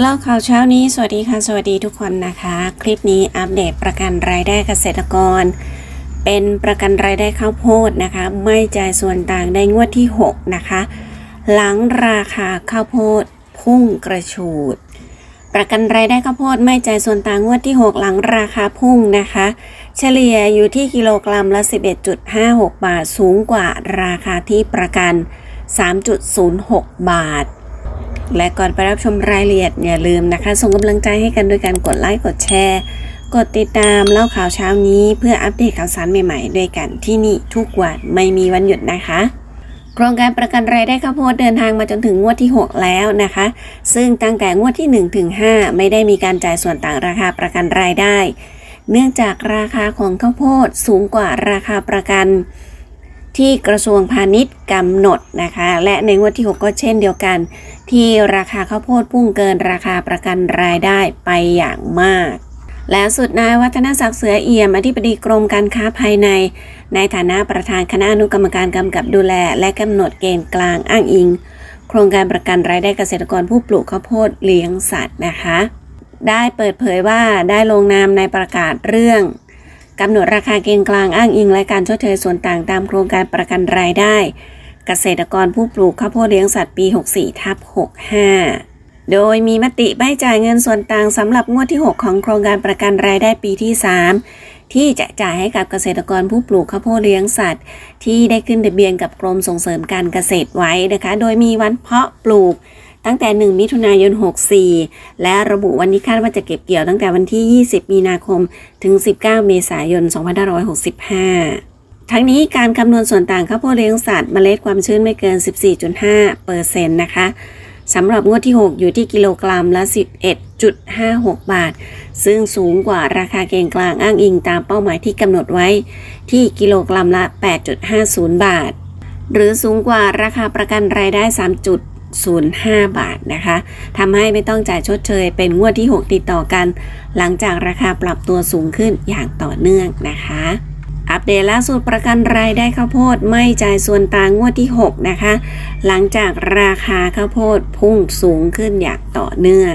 เล่าข่าวเช้านี้ สวัสดีค่ะ สวัสดีทุกคนนะคะ คลิปนี้อัปเดตประกันรายได้เกษตรกร เป็นประกันรายได้ข้าวโพดนะคะ ไม่จ่ายส่วนต่างในงวดที่ 6 นะคะ หลังราคาข้าวโพดพุ่งกระฉูด ประกันรายได้ข้าวโพดไม่จ่ายส่วนต่างงวดที่ 6 หลังราคาพุ่งนะคะ เฉลี่ยอยู่ที่กิโลกรัมละ 11.56 บาท สูงกว่าราคาที่ประกัน 3.06 บาท และก่อนไปรับชมรายละเอียดอย่าลืมนะคะ ส่งกำลังใจให้กันโดยการกดไลค์กดแชร์ กดติดตามเล่าข่าวเช้านี้ เพื่ออัปเดตข่าวสารใหม่ๆ ด้วยกันที่นี่ทุกวันไม่มีวันหยุดนะคะโครงการประกันรายได้ข้าวโพดเดินทางมาจนถึงงวดที่ 6 แล้วนะคะ ซึ่งตั้งแต่งวดที่ 1 ถึง 5 ไม่ได้มีการจ่ายส่วนต่างราคาประกันรายได้ เนื่องจากราคาของข้าวโพดสูงกว่าราคาประกัน ที่กระทรวงพาณิชย์กำหนดนะคะ และในงวดที่ 6 ก็เช่นเดียวกัน ที่ราคาข้าวโพดพุ่งเกินราคาประกันรายได้ไปอย่างมาก แล้วสุดนายวัฒนศักดิ์เสือเอี่ยมอธิบดีกรมการค้าภายใน ในฐานะประธานคณะอนุกรรมการกำกับดูแล และกำหนดเกณฑ์กลางอ้างอิง โครงการประกันรายได้เกษตรกรผู้ปลูกข้าวโพดเลี้ยงสัตว์นะคะ ได้เปิดเผยว่าได้ลงนามในประกาศเรื่อง กำหนดราคาเกณฑ์กลางอ้างอิงและการชดเชยส่วนต่างตามโครงการประกันรายได้ เกษตรกรผู้ปลูกข้าวโพดเลี้ยงสัตว์ปี 64ทับ65 โดยมีมติไม่จ่ายเงินส่วนต่างสำหรับงวดที่ 6 ของโครงการประกันรายได้ปีที่ 3 ที่จะจ่ายให้กับเกษตรกรผู้ปลูกข้าวโพดเลี้ยงสัตว์ ที่ได้ขึ้นทะเบียนกับกรมส่งเสริมการเกษตรไว้นะคะ โดยมีวันเพาะปลูก ตั้งแต่ 1 มิถุนายน 64 และระบุวันที่คาดว่าจะเก็บเกี่ยวตั้งแต่วันที่ 20 มีนาคม ถึง 19 เมษายน 2565ทั้งนี้การคำนวณส่วนต่างข้าวโพดเลี้ยงสัตว์เมล็ดความชื้นไม่เกิน 14.5เปอร์เซ็นต์นะคะสำหรับงวดที่ 6 อยู่ที่กิโลกรัมละ 11.56 บาท ซึ่งสูงกว่าราคาเกณฑ์กลางอ้างอิงตามเป้าหมายที่กำหนดไว้ ที่กิโลกรัมละ 8.50 บาท หรือสูงกว่าราคาประกันรายได้ 05 บาทนะคะทำให้ไม่ต้องจ่ายชดเชย เป็นงวดที่ 6 ติดต่อกัน หลังจากราคาปรับตัวสูงขึ้นอย่างต่อเนื่องนะคะ อัปเดตล่าสุดประกันรายได้ข้าวโพดไม่จ่ายส่วนต่างงวดที่ 6 นะคะ หลังจากราคาข้าวโพดพุ่งสูงขึ้นอย่างต่อเนื่อง